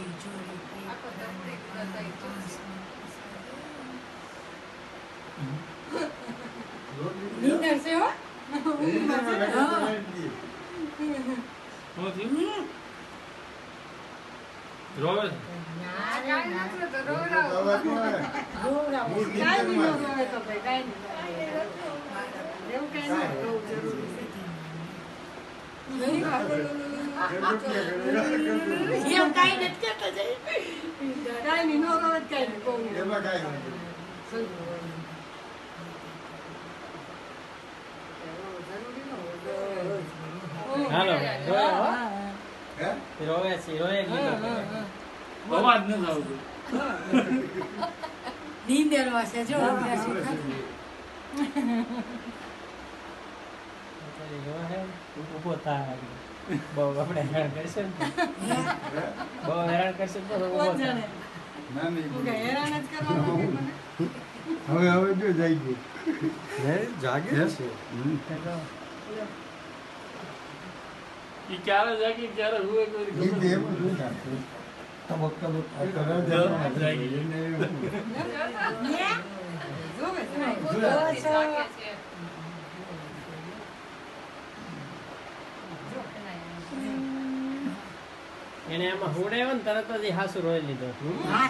આખો ધરતી બધાય જોશે. નીંદર છે હો હું થયું રોવે છે? આ કાંઈ નથી તો રોવડાવો. રોવડાવો. કાંઈ બી ન રોવે તો ભાઈ, કાંઈ નહીં રોવે. એવું કાંઈ ન રોવું જરૂરી છે. એમ કાંઈ નથી કહેતો જઈ. કાંઈ નહીં, ન રોવે કાંઈ નહીં, બહુ એમાં કાંઈ નથી. હાલો રોવે હો હે? રોવે છે રોવે અવાજ નથી આવતો નીંદરમાં છે જો ઊભો થાય બહુ આપણે હેરાન કરશે ને બહુ હેરાન કરશે તો ઊભો થાય હવે હવે જો જાય ગયું હે જાગે? છે. ઈ ક્યારે જાગી ક્યારે હુએ કોઈ ને. તબક તબક આ જાગી. ગઈ. જોવે છે. બધાય જાગે છે. એને એમાં હુડાયો તરત જ હાસુ રોઈ લીધો હા.